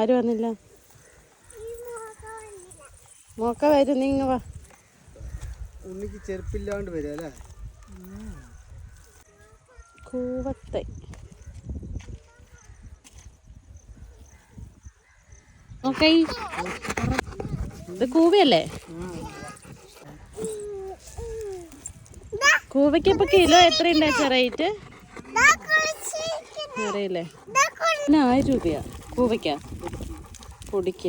ആരും വന്നില്ല? മോക്ക വരും നീ ഇങ്ങ് വാ. ഉണ്ണിക്ക് ചെരുപ്പില്ലാണ്ട് വരിക അല്ലേ? കൂവത്തെ. നോക്കേ ഇത് കൂവയല്ലേ? കൂവയ്ക്ക് ഇപ്പൊ കിലോ എത്രയുണ്ട് റേറ്റ് അറിയില്ലേ? പിന്നെ ആയിരം രൂപയാ. കൂവയ്ക്ക പൊടിക്ക.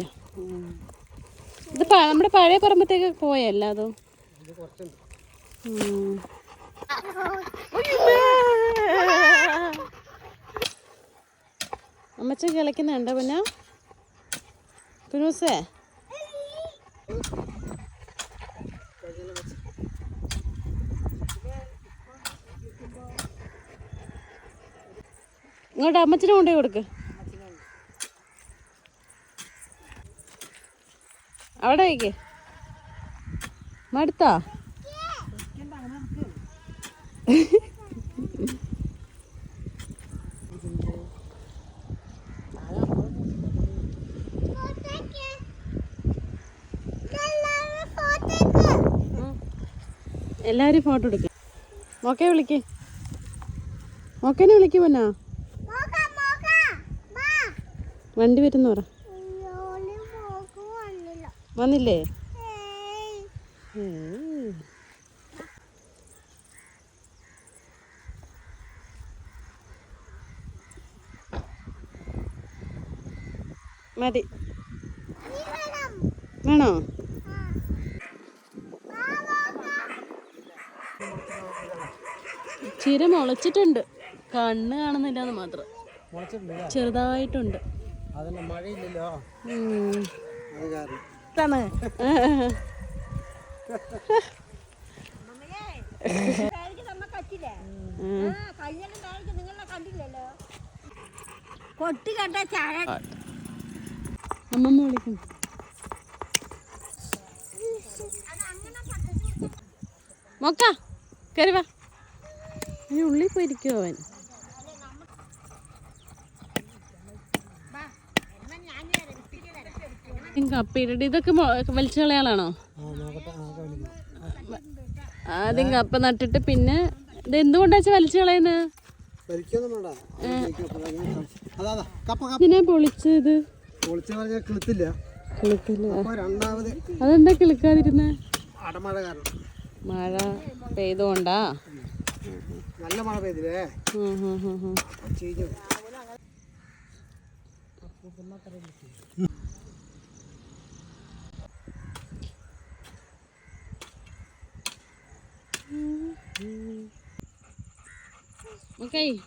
ഇത് നമ്മുടെ പഴയ പറമ്പത്തേക്ക് പോയല്ല അതും? അമ്മച്ച കിളക്കുന്നുണ്ടോ പിന്നെ? പിന്നൂസേ ഇങ്ങോട്ട് അമ്മച്ചിനെ കൊണ്ടുപോയി കൊടുക്ക്. അവിടെ വയ്ക്ക്. മടുത്താ? എല്ലാരും ഫോട്ടോ എടുക്ക. മോക്കെ വിളിക്ക്. മോക്കനെ വിളിക്കുമോ വണ്ടി വരുന്ന പറ. വന്നില്ലേ. മതി. വേണോ? ചിര മുളച്ചിട്ടുണ്ട്. കണ്ണ് കാണുന്നില്ല എന്ന് മാത്രം ചെറുതായിട്ടുണ്ട്. മഴയില്ലല്ലോ. ഉം. കൊട്ടി കണ്ട ചാഴ അമ്മമ്മ വിളിക്കും മൊക്ക കരുവാ ഉള്ളിൽ പോയിരിക്കുമോ അവൻ ഇതൊക്കെ വലിച്ചു കളയാളാണോ ആദ്യം കപ്പ നട്ടിട്ട് പിന്നെ ഇത് എന്തുകൊണ്ടാ വലിച്ചു കളയുന്നത് ഇതിനെ പൊളിച്ചത്. അപ്പൊ അതെന്താ കിളിക്കാതിരുന്നേ? മഴ പെയ്തോണ്ടാ? നല്ല മഴ പെയ്തില്ലേ. ചീഞ്ഞു. Okay.